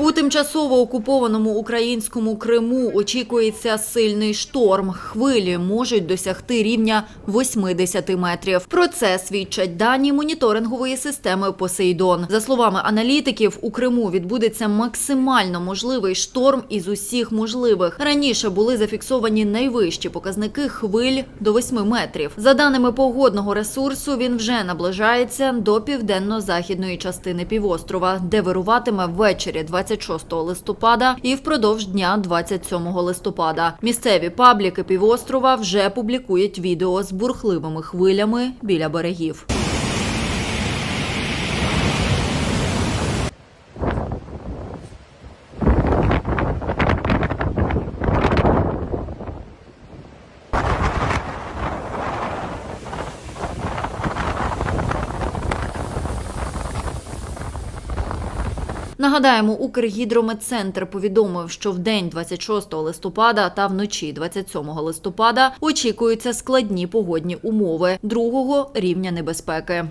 У тимчасово окупованому українському Криму очікується сильний шторм. Хвилі можуть досягти рівня 80 метрів. Про це свідчать дані моніторингової системи Посейдон. За словами аналітиків, у Криму відбудеться максимально можливий шторм із усіх можливих. Раніше були зафіксовані найвищі показники хвиль до 8 метрів. За даними погодного ресурсу, він вже наближається до південно-західної частини півострова, де вируватиме ввечері 26 листопада і впродовж дня 27 листопада. Місцеві пабліки півострова вже публікують відео з бурхливими хвилями біля берегів. Нагадаємо, Укргідрометцентр повідомив, що в день 26 листопада та вночі 27 листопада очікуються складні погодні умови другого рівня небезпеки.